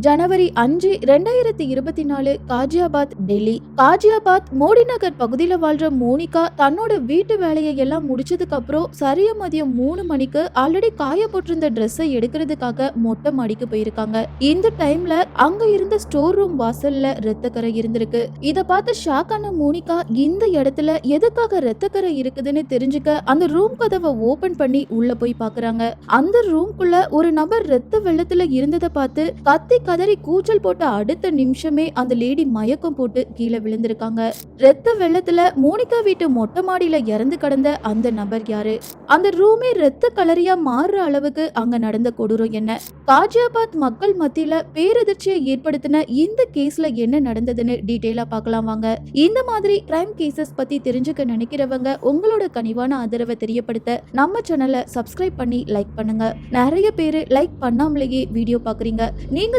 ஜனவரி அஞ்சு ரெண்டாயிரத்தி இருபத்தி நாலு காஜியாபாத் டெல்லி. காஜியாபாத் மோடி நகர் பகுதியில் வாழ்ற மோனிகா தன்னோட வீட்டு வேலையை எல்லாம் முடிச்சதுக்கு அப்புறம் சரியா மதியம் மூணு மணிக்கு ஆல்ரெடி காய போட்டிருந்த ட்ரெஸ்ஸை எடுக்கிறதுக்காக மொட்டை மாடிக்கு போயிருக்காங்க. இந்த டைம்ல அங்க இருந்த ஸ்டோர் ரூம் வாசல்ல ரத்தக்கரை இருந்திருக்கு. இத பார்த்து ஷாக் ஆன மோனிகா இந்த இடத்துல எதுக்காக ரத்தக்கரை இருக்குதுன்னு தெரிஞ்சுக்க அந்த ரூம் கதவை ஓபன் பண்ணி உள்ள போய் பாக்குறாங்க அந்த ரூம்குள்ள ஒரு நபர் ரத்த வெள்ளத்துல இருந்ததை பார்த்து கத்தி கதறி கூச்சல் போட்ட அடுத்த நிமிஷமே அந்த லேடி மயக்கம் போட்டு கீழே விழுந்திருக்காங்க. ரத்த வெள்ளத்துல மோனிகா வீட்டு மொட்டை மாடியில இறந்து கிடந்த அந்த நபர் யாரு? அந்த ரூமே ரத்த கலரியா மாறுற அளவுக்கு அங்க நடந்த கொடூரம் என்ன? காஜியாபாத் மக்கள் மத்தியில பேரதிர்ச்சியை ஏற்படுத்தின இந்த கேஸ்ல என்ன நடந்ததுன்னு டீட்டெயிலா பார்க்கலாம் வாங்க. இந்த மாதிரி கிரைம் கேசஸ் பத்தி தெரிஞ்சுக்க நினைக்கிறவங்க உங்களோட கனிவான ஆதரவை தெரியப்படுத்த நம்ம சேனலை சப்ஸ்கிரைப் பண்ணி லைக் பண்ணுங்க. நிறைய பேர் லைக் பண்ணாமலேயே வீடியோ பாக்குறீங்க. நீங்க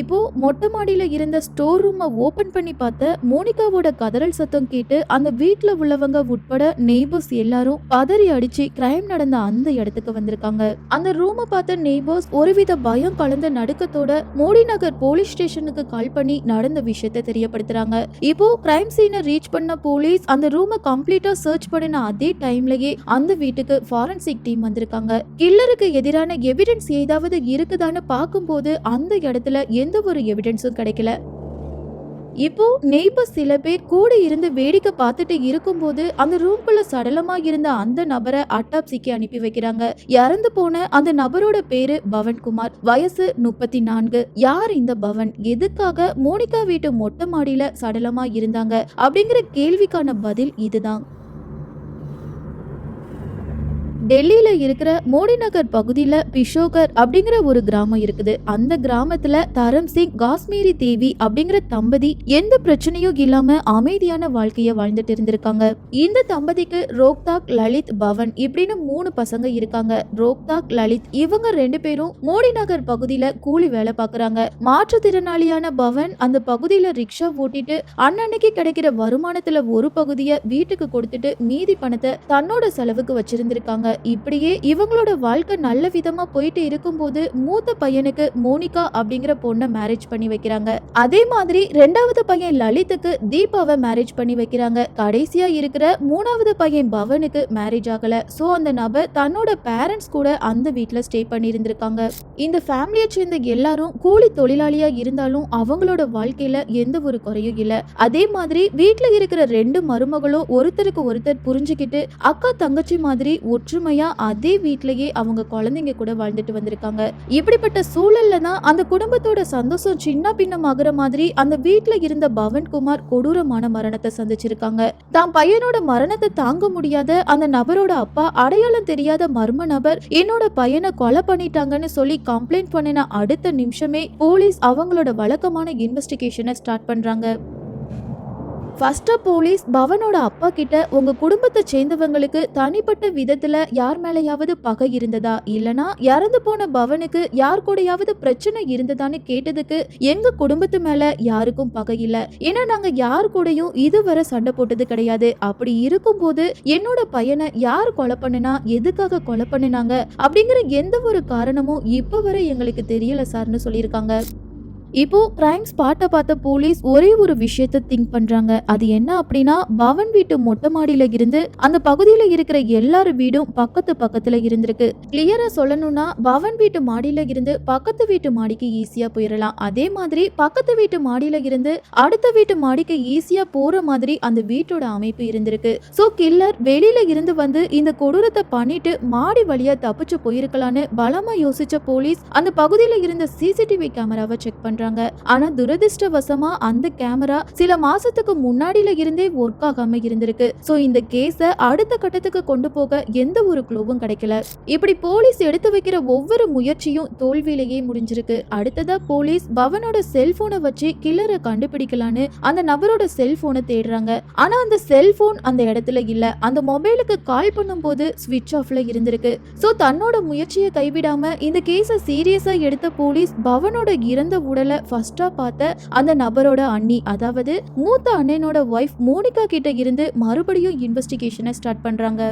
இப்போ மொட்டை மாடியில இருந்த ஸ்டோர் ரூமை ஓபன் பண்ணி பார்த்த மோனிகாவோட கதறல் சத்தம் கேட்டு அந்த வீட்டில் உள்ளவங்க உட்பட நெய்பர்ஸ் எல்லாரும் பதறி அடிச்சு கிரைம் நடந்த அந்த இடத்துக்கு வந்திருக்காங்க. அந்த ரூமை பார்த்த நெய்பர்ஸ் ஒருவித பயம் கலந்த நடுக்கத்தோட மோடி நகர் போலீஸ் ஸ்டேஷனுக்கு கால் பண்ணி நடந்த விஷயத்த தெரியப்படுத்துறாங்க. இப்போ கிரைம் சீனை ரீச் பண்ண போலீஸ் அந்த ரூமை கம்ப்ளீட்டா சர்ச் பண்ணின அதே டைம்லயே அந்த வீட்டுக்கு ஃபாரன்சிக் டீம் வந்திருக்காங்க. கில்லருக்கு எதிரான எவிடன்ஸ் ஏதாவது இருக்குதான்னு பார்க்கும்போது அந்த இடத்துல எந்த ஒரு எவிடன்ஸும் கிடைக்கல. இப்போ நெய்பர் சில பேர் கூட இருந்து வேடிக்கை பார்த்துட்டு இருக்கும்போது அந்த ரூம்குள்ள சடலமா இருந்த அந்த நபரை அட்டாப்சிக்கு அனுப்பி வைக்கிறாங்க. இறந்து போன அந்த நபரோட பேரு பவன்குமார். வயசு முப்பத்தி நான்கு யார் இந்த பவன்? எதுக்காக மோனிகா வீட்டு மொட்டை மாடியில சடலமா இருந்தாங்க? அப்படிங்கிற கேள்விக்கான பதில் இதுதான். டெல்லியில இருக்கிற மோடி நகர் பகுதியில பிஷோகர் அப்படிங்கிற ஒரு கிராமம் இருக்குது. அந்த கிராமத்துல தரம் சிங் காஷ்மீரி தேவி அப்படிங்கிற தம்பதி எந்த பிரச்சனையும் இல்லாம அமைதியான வாழ்க்கைய வாழ்ந்துட்டு இருந்திருக்காங்க. இந்த தம்பதிக்கு ரோக்தாக் லலித் பவன் இப்படின்னு மூணு பசங்க இருக்காங்க. ரோக்தாக் லலித் இவங்க ரெண்டு பேரும் மோடி நகர் பகுதியில கூலி வேலை பாக்குறாங்க. மாற்றுத்திறனாளியான பவன் அந்த பகுதியில ரிக்ஷா ஓட்டிட்டு அன்னன்னைக்கு கிடைக்கிற வருமானத்துல ஒரு பகுதியை வீட்டுக்கு கொடுத்துட்டு மீதி பணத்தை தன்னோட செலவுக்கு வச்சிருந்திருக்காங்க. இப்படியே இவங்களோட வாழ்க்கை நல்ல விதமா போயிட்டு இருக்கும்போது மூத்த பையனுக்கு மோனிகா அப்படிங்கிற பொண்ணை மேரேஜ் பண்ணி வைக்கிறாங்க. அதே மாதிரி ரெண்டாவது பையன் லலித்துக்கு தீபாவை மேரேஜ் பண்ணி வைக்கிறாங்க. கடைசியா இருக்கிற மூணாவது பையன் பவனுக்கு மேரேஜ் ஆகல. சோ அந்த நபர் தன்னோட பேரண்ட்ஸ் கூட அந்த வீட்டில் ஸ்டே பண்ணியிருந்திருக்காங்க. இந்த ஃபேமிலியை சேர்ந்த எல்லாரும் கூலி தொழிலாளியா இருந்தாலும் அவங்களோட வாழ்க்கையில எந்த ஒரு குறையும் இல்ல. அதே மாதிரி வீட்டில் இருக்கிற ரெண்டு மருமகளும் ஒருத்தருக்கு ஒருத்தர் புரிஞ்சுக்கிட்டு அக்கா தங்கச்சி மாதிரி ஒற்றுமையா அதே வீட்லயே அவங்க குழந்தைங்க கூட வாழ்ந்துட்டு வந்திருக்காங்க. இப்படிப்பட்ட சூழல்ல தான் அந்த குடும்பத்தோட சந்தோஷம் சின்ன பின்னமாகிற மாதிரி அந்த வீட்ல இருந்த பவன்குமார் கொடூரமான மரணத்தை சந்திச்சிருக்காங்க. தான் பையனோட மரணத்தை தாங்க முடியாத அந்த நபரோட அப்பா அடையாளம் தெரியாத மர்ம நபர் என்னோட பையனை கொலை பண்ணிட்டாங்கன்னு சொல்லி கம்ப்ளைண்ட் பண்ணின அடுத்த நிமிஷமே போலீஸ் அவங்களோட வழக்கமான இன்வெஸ்டிகேஷனை ஸ்டார்ட் பண்றாங்க. ஃபர்ஸ்ட் போலீஸ் பவனோட அப்பா கிட்ட உங்க குடும்பத்தை சேர்ந்தவங்களுக்கு தனிப்பட்ட விதத்துல யார் மேலேயாவது பகை இருந்ததா? இல்லனா இறந்து போன பவனுக்கு யார் கூடயாவது பிரச்சனை இருந்ததான்னு கேட்டதுக்கு எங்க குடும்பத்து மேல யாருக்கும் பகை இல்ல. ஏன்னா நாங்க யார் கூடயும் இதுவரை சண்டை போட்டது கிடையாது. அப்படி இருக்கும்போது என்னோட பையனை யார் கொலை பண்ணுனா எதுக்காக கொலை பண்ணினாங்க? அப்படிங்கிற எந்த ஒரு காரணமும் இப்ப வரை எங்களுக்கு தெரியல சார்னு சொல்லியிருக்காங்க. இப்போ கிரைம் ஸ்பாட்டை பார்த்த போலீஸ் ஒரே ஒரு விஷயத்த திங்க் பண்றாங்க. அது என்ன அப்படின்னா பவன் வீட்டு மொட்டை மாடியில இருந்து அந்த பகுதியில இருக்கிற எல்லார் வீடும் பக்கத்து பக்கத்துல இருந்திருக்கு. கிளியரா சொல்லணும்னா பவன் வீட்டு மாடியில இருந்து பக்கத்து வீட்டு மாடிக்கு ஈஸியா போயிடலாம் அதே மாதிரி பக்கத்து வீட்டு மாடியில இருந்து அடுத்த வீட்டு மாடிக்கு ஈஸியா போற மாதிரி அந்த வீட்டோட அமைப்பு இருந்திருக்கு. சோ கில்லர் வெளியில இருந்து வந்து இந்த கொடூரத்தை பண்ணிட்டு மாடி வழியா தப்பிச்சு போயிருக்கலான்னு பலமா யோசிச்ச போலீஸ் அந்த பகுதியில இருந்த சிசிடிவி கேமராவை செக் பண்றாங்க. சொல்றாங்க. ஆனா துரதிருஷ்டவசமா அந்த கேமரா சில மாசத்துக்கு முன்னாடியில இருந்தே ஒர்க் ஆகாம இருந்திருக்கு. சோ இந்த கேஸ அடுத்த கட்டத்துக்கு கொண்டு போக எந்த ஒரு குளூவும் கிடைக்கல. இப்படி போலீஸ் எடுத்து வைக்கிற ஒவ்வொரு முயற்சியும் தோல்வியிலேயே முடிஞ்சிருக்கு. அடுத்ததா போலீஸ் பவனோட செல்போனை வச்சு கில்லரை கண்டுபிடிக்கலான்னு அந்த நபரோட செல்போனை தேடுறாங்க. ஆனா அந்த செல்போன் அந்த இடத்துல இல்ல. அந்த மொபைலுக்கு கால் பண்ணும்போது ஸ்விட்ச் ஆஃப்ல இருந்திருக்கு. சோ தன்னோட முயற்சியை கைவிடாம இந்த கேஸை சீரியஸா எடுத்த போலீஸ் பவனோட இறந்த உடலை ஃபர்ஸ்டா பார்த்த அந்த நபரோட அண்ணி அதாவது மூத்த அண்ணனோட ஒய்ஃப் மோனிகா கிட்ட இருந்து மறுபடியும் இன்வெஸ்டிகேஷனை ஸ்டார்ட் பண்றாங்க.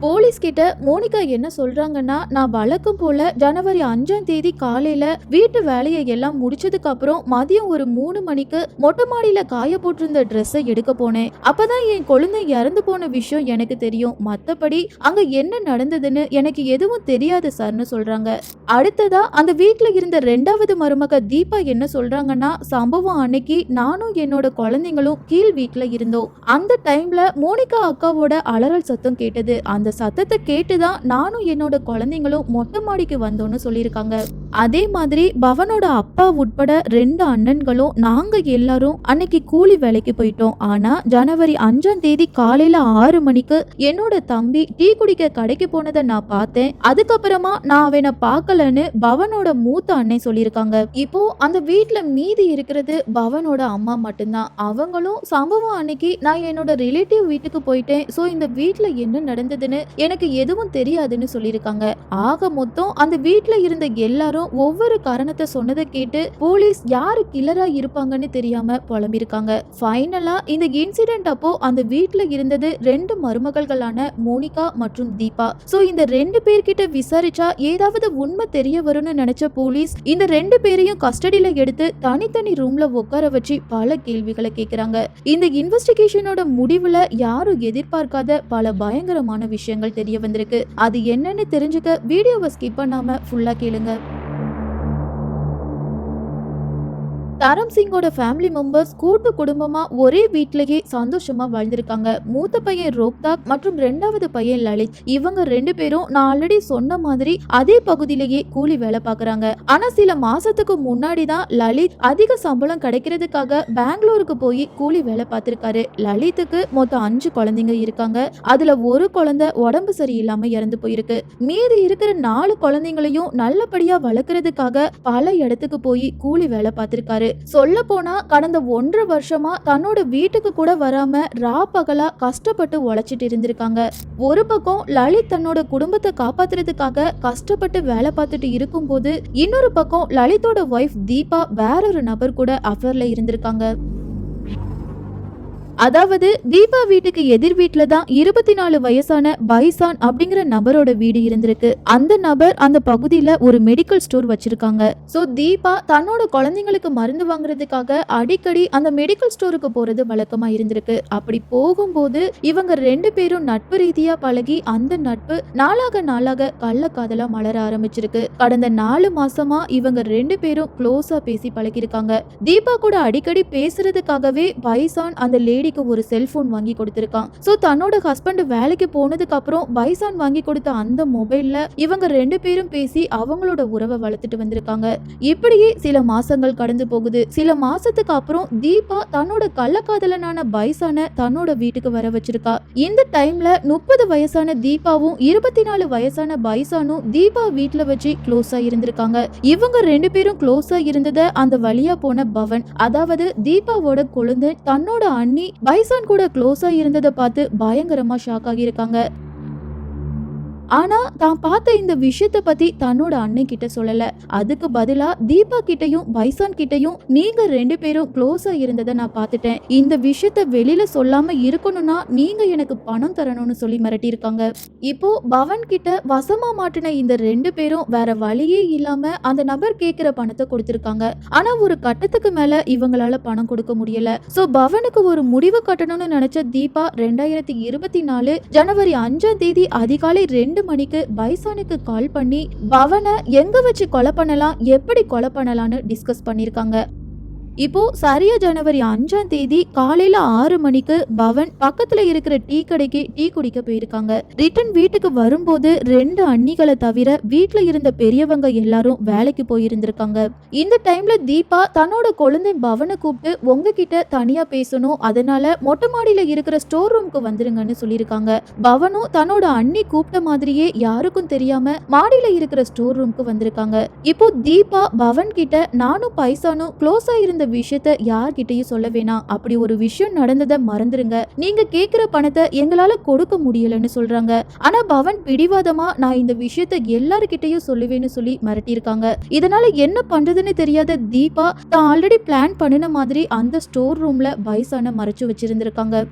போலீஸ் கிட்ட மோனிகா என்ன சொல்றாங்கன்னா நான் வழக்கம் போல ஜனவரி அஞ்சாம் தேதி காலையில வீட்டு வேலையை எல்லாம் முடிச்சதுக்கு அப்புறம் மதியம் ஒரு மூணு மணிக்கு மொட்டை மாடியில காய போட்டிருந்த ட்ரெஸ்ஸை எடுக்க போனேன். அப்பதான் என் குழந்தை இறந்து போன விஷயம் எனக்கு தெரியும். மத்தபடி அங்க என்ன நடந்ததுன்னு எனக்கு எதுவும் தெரியாது சார்னு சொல்றாங்க. அடுத்ததா அந்த வீட்டுல இருந்த ரெண்டாவது மருமக தீபா என்ன சொல்றாங்கன்னா சம்பவம் அன்னைக்கு நானும் என்னோட குழந்தைங்களும் கீழ் வீட்டுல இருந்தோம். அந்த டைம்ல மோனிகா அக்காவோட அலறல் சத்தம் கேட்டது. அந்த அந்த சத்தத்தை கேட்டுதான் நானும் என்னோட குழந்தைங்களும் மொட்டை மாடிக்கு வந்தோம்னு சொல்லியிருக்காங்க. அதே மாதிரி பவனோட அப்பா உட்பட ரெண்டு அண்ணன்களும் நாங்க எல்லாரும் அன்னைக்கு கூலி வேலைக்கு போயிட்டோம். ஆனா ஜனவரி அஞ்சாம் தேதி காலையில ஆறு மணிக்கு என்னோட தம்பி டீ குடிக்க கடைக்கு போனதை நான் பார்த்தேன். அதுக்கப்புறமா நான் அவனை பார்க்கலன்னு பவனோட மூத்த அண்ணன் சொல்லியிருக்காங்க. இப்போ அந்த வீட்டில் மீதி இருக்கிறது பவனோட அம்மா மட்டும்தான். அவங்களும் சம்பவம் அன்னைக்கு நான் என்னோட ரிலேட்டிவ் வீட்டுக்கு போயிட்டேன். ஸோ இந்த வீட்டில் என்ன நடந்ததுன்னு எனக்கு எதுவும் தெரியாதுன்னு சொல்லியிருக்காங்க. ஆக மொத்தம் அந்த வீட்டுல இருந்த எல்லாரும் ஒவ்வொரு காரணத்தை சொன்னதை கேட்டு போலீஸ் யாரு கில்லரா இருப்பாங்கன்னு தெரியாம புலம்பிருக்காங்க ஃபைனலா இந்த இன்சிடென்ட் அப்போ அந்த வீட்டுல இருந்தது ரெண்டு மருமகள்களான மோனிகா மற்றும் தீபா. சோ இந்த ரெண்டு பேர்கிட்ட விசாரிச்சா ஏதாவது உண்மை தெரிய வரும்னு நினைச்ச போலீஸ் இந்த ரெண்டு பேரையும் கஸ்டடியில எடுத்து தனித்தனி ரூம்ல உட்கார வச்சு பல கேள்விகளை கேட்கிறாங்க இந்த இன்வெஸ்டிகேஷனோட முடிவுல யாரும் எதிர்பார்க்காத பல பயங்கரமான விஷயம் விஷயங்கள் தெரிய வந்திருக்கு. அது என்னன்னு தெரிஞ்சுக்க வீடியோவை ஸ்கிப் பண்ணாம ஃபுல்லா கேளுங்க. தரம் சிங்கோட ஃபேமிலி மெம்பர்ஸ் கூட்டு குடும்பமா ஒரே வீட்டிலேயே சந்தோஷமா வாழ்ந்திருக்காங்க. மூத்த பையன் ரோக்தாக் மற்றும் ரெண்டாவது பையன் லலித். இவங்க ரெண்டு பேரும் நான் ஆல்ரெடி சொன்ன மாதிரி அதே பகுதியிலேயே கூலி வேலை பார்க்குறாங்க. ஆனா சில மாசத்துக்கு முன்னாடி தான் லலித் அதிக சம்பளம் கிடைக்கிறதுக்காக பெங்களூருக்கு போய் கூலி வேலை பார்த்திருக்காரு. லலித்துக்கு மொத்தம் அஞ்சு குழந்தைங்க இருக்காங்க. அதுல ஒரு குழந்தை உடம்பு சரியில்லாம இறந்து போயிருக்கு. மீதி இருக்கிற நாலு குழந்தைங்களையும் நல்லபடியா வளர்க்கறதுக்காக பல இடத்துக்கு போய் கூலி வேலை பார்த்திருக்காரு. சொல்ல போனா கடந்த ஒன்றரை வருஷமா தன்னோட வீட்டுக்கு கூட வராம ரா பகலா கஷ்டப்பட்டு உழைச்சிட்டு இருந்திருக்காங்க. ஒரு பக்கம் லலித் தன்னோட குடும்பத்தை காப்பாத்துறதுக்காக கஷ்டப்பட்டு வேலை பார்த்துட்டு இருக்கும்போது இன்னொரு பக்கம் லலித்தோட ஒய்ஃப் தீபா வேறொரு நபர் கூட அஃபேர்ல இருந்திருக்காங்க. அதாவது தீபா வீட்டுக்கு எதிர் வீட்டுல தான் இருபத்தி நாலு வயசான பைசான் அப்படிங்கிற நபரோட வீடு இருந்திருக்கு. அந்த நபர் அந்த பகுதியில ஒரு மெடிக்கல் ஸ்டோர் வச்சிருக்காங்க. சோ தீபா தன்னோட குழந்தைங்களுக்கு மருந்து வாங்குறதுக்காக அடிக்கடி அந்த மெடிக்கல் ஸ்டோருக்கு போறது வழக்கமா இருந்திருக்கு. அப்படி போகும்போது இவங்க ரெண்டு பேரும் நட்பு ரீதியா பழகி அந்த நட்பு நாளாக நாளாக கள்ளக்காதலா மலர ஆரம்பிச்சிருக்கு. கடந்த நாலு மாசமா இவங்க ரெண்டு பேரும் க்ளோஸா பேசி பழகிருக்காங்க தீபா கூட அடிக்கடி பேசுறதுக்காகவே பைசான் அந்த லேடி லேடிக்கு ஒரு செல்போன் வாங்கி கொடுத்திருக்கான். சோ தன்னோட ஹஸ்பண்ட் வேலைக்கு போனதுக்கு அப்புறம் பைசான் வாங்கி கொடுத்த அந்த மொபைல்ல இவங்க ரெண்டு பேரும் பேசி அவங்களோட உறவை வளர்த்துட்டு வந்திருக்காங்க. இப்படியே சில மாசங்கள் கடந்து போகுது. சில மாசத்துக்கு அப்புறம் தீபா தன்னோட கள்ளக்காதலனான பைசான தன்னோட வீட்டுக்கு வர வச்சிருக்கா. இந்த டைம்ல முப்பது வயசான தீபாவும் இருபத்தி நாலு வயசான பைசானும் தீபா வீட்டுல வச்சு க்ளோஸா இருந்திருக்காங்க. இவங்க ரெண்டு பேரும் க்ளோஸா இருந்தத அந்த வழியா போன பவன் அதாவது தீபாவோட குழந்தை தன்னோட அண்ணி பைசான் கூட க்ளோஸா இருந்ததை பார்த்து பயங்கரமா ஷாக் ஆகியிருக்காங்க. ஆனா தான் பார்த்த இந்த விஷயத்த பத்தி தன்னோட அண்ணன் கிட்ட சொல்லல. அதுக்கு பதிலா தீபா கிட்டயும் பைசான் கிட்டயும் நீங்க ரெண்டு பேரும் க்ளோஸா இருந்ததை நான் பார்த்துட்டேன். இந்த விஷயத்த வெளியில சொல்லாம இருக்கணும்னா நீங்க எனக்கு பணம் தரணும்னு சொல்லி மிரட்டியிருக்காங்க. இப்போ பவன் கிட்ட வசமா மாட்டின இந்த ரெண்டு பேரும் வேற வழியே இல்லாம அந்த நபர் கேக்குற பணத்தை கொடுத்திருக்காங்க. ஆனா ஒரு கட்டத்துக்கு மேல இவங்களால பணம் கொடுக்க முடியல. சோ பவனுக்கு ஒரு முடிவு கட்டணும்னு நினைச்ச தீபா ரெண்டாயிரத்தி இருபத்தி நாலு ஜனவரி அஞ்சாம் தேதி அதிகாலை ரெண்டு மணிக்கு பைசானுக்கு கால் பண்ணி பவனை எங்க வச்சு கொலை பண்ணலாம் எப்படி கொலை பண்ணலாம்னு டிஸ்கஸ் பண்ணிருக்காங்க. இப்போ சரியா ஜனவரி அஞ்சாம் தேதி காலையில ஆறு மணிக்கு பவன் பக்கத்துல இருக்கிற டீ கடைக்கு டீ குடிக்க போயிருக்காங்க. ரிட்டன் வீட்டுக்கு வரும்போது ரெண்டு அண்ணிகளை தவிர வீட்டுல இருந்த பெரியவங்க எல்லாரும் வேலைக்கு போயிருந்திருக்காங்க. இந்த டைம்ல தீபா தன்னோட குழந்தை பவனை கூப்பிட்டு உங்ககிட்ட தனியா பேசணும் அதனால மொட்டை மாடியில இருக்கிற ஸ்டோர் ரூமுக்கு வந்துருங்கன்னு சொல்லியிருக்காங்க. பவனும் தன்னோட அண்ணி கூப்பிட்ட மாதிரியே யாருக்கும் தெரியாம மாடியில இருக்கிற ஸ்டோர் ரூமுக்கு வந்திருக்காங்க. இப்போ தீபா பவன் கிட்ட நானும் பைசானும் க்ளோஸா இருந்த விஷயத்த யார்கிட்டயும் சொல்ல வேணாம். அப்படி ஒரு விஷயம் நடந்ததை மறந்துருங்க. நீங்க கேக்குற பணத்தை எங்களால கொடுக்க முடியலன்னு சொல்றாங்க. ஆனா பவன் பிடிவாதமா நான் இந்த விஷயத்த எல்லார்கிட்டயும் சொல்லுவேன்னு சொல்லி மிரட்டியிருக்காங்க. இதனால என்ன பண்றதுன்னு தெரியாத தீபா தான் ஆல்ரெடி பிளான் பண்ணின மாதிரி அந்த ஸ்டோர் ரூம்ல பைசான மறைச்சு வச்சிருந்திருக்காங்க.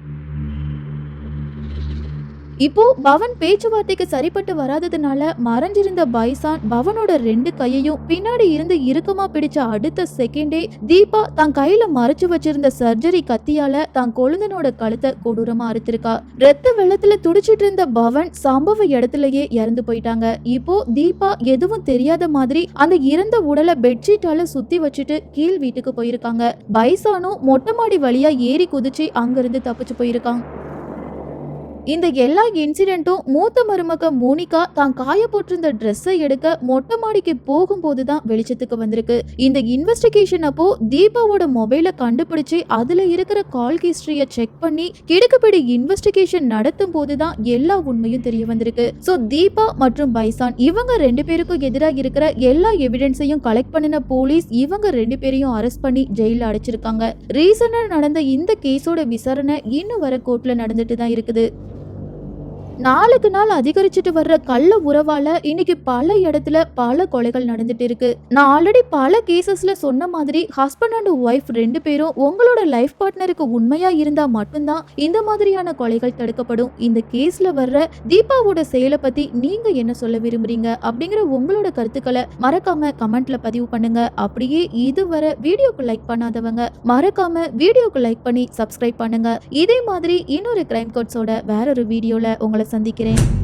இப்போ பவன் பேச்சுவார்த்தைக்கு சரிப்பட்டு வராததுனால மறைஞ்சிருந்த பைசான் பவனோட ரெண்டு கையையும் பின்னாடி இருந்து இறுக்கமா பிடிச்ச அடுத்த செகண்டே தீபா தன் கையில மறைச்சு வச்சிருந்த சர்ஜரி கத்தியால தன் கொழுந்தனோட கழுத்தை கொடூரமா அறுத்திருக்கா. ரத்த வெள்ளத்துல துடிச்சிட்டு இருந்த பவன் சம்பவ இடத்துலயே இறந்து போயிட்டாங்க. இப்போ தீபா எதுவும் தெரியாத மாதிரி அந்த இறந்த உடலை பெட்ஷீட்டால சுத்தி வச்சுட்டு கீழ் வீட்டுக்கு போயிருக்காங்க. பைசானும் மொட்டை மாடி வழியா ஏறி குதிச்சு அங்கிருந்து தப்பிச்சு போயிருக்கான். இந்த எல்லா இன்சிடென்ட்டும் மூத்த மருமக மோனிகா தான் காய போட்டிருந்த ட்ரெஸ்ஸை எடுக்க மொட்டை மாடிக்கு போகும்போது தான் வெளிச்சத்துக்கு வந்திருக்கு. இந்த இன்வெஸ்டிகேஷன் அப்போ தீபாவோட மொபைலை கண்டுபிடிச்சு அதுல இருக்கிற கால் ஹிஸ்டரியை செக் பண்ணி கிடுக்குப்பிடி இன்வெஸ்டிகேஷன் நடத்தும் போது தான் எல்லா உண்மையும் தெரிய வந்திருக்கு. ஸோ தீபா மற்றும் பைசான் இவங்க ரெண்டு பேருக்கும் எதிராக இருக்கிற எல்லா எவிடன்ஸையும் கலெக்ட் பண்ணின போலீஸ் இவங்க ரெண்டு பேரையும் அரெஸ்ட் பண்ணி ஜெயில அடைச்சிருக்காங்க. ரீசனா நடந்த இந்த கேஸோட விசாரணை இன்னும் வர கோர்ட்ல நடந்துட்டு தான் இருக்குது. நாளுக்கு நாள் அதிகரிச்சுட்டு வர்ற கள்ள உறவால இன்னைக்கு பல இடத்துல பல கொலைகள் நடந்துட்டு இருக்கு. நான் ஆல்ரெடி பல கேசஸ்ல சொன்ன மாதிரி ஹஸ்பண்ட் அண்ட் ஒய்ஃப் ரெண்டு பேரும் உங்களோட லைஃப் பார்ட்னருக்கு உண்மையா இருந்தா மட்டும்தான் இந்த மாதிரியான கொலைகள் தடுக்கப்படும். இந்த கேஸ்ல வர்ற தீபாவோட செயலை பத்தி நீங்க என்ன சொல்ல விரும்புறீங்க அப்படிங்கிற உங்களோட கருத்துக்களை மறக்காம கமெண்ட்ல பதிவு பண்ணுங்க. அப்படியே இதுவரை வீடியோக்கு லைக் பண்ணாதவங்க மறக்காம வீடியோக்கு லைக் பண்ணி சப்ஸ்கிரைப் பண்ணுங்க. இதே மாதிரி இன்னொரு கிரைம் கோட்ஸோட வேற ஒரு வீடியோல உங்களை சந்திக்கிறேன்.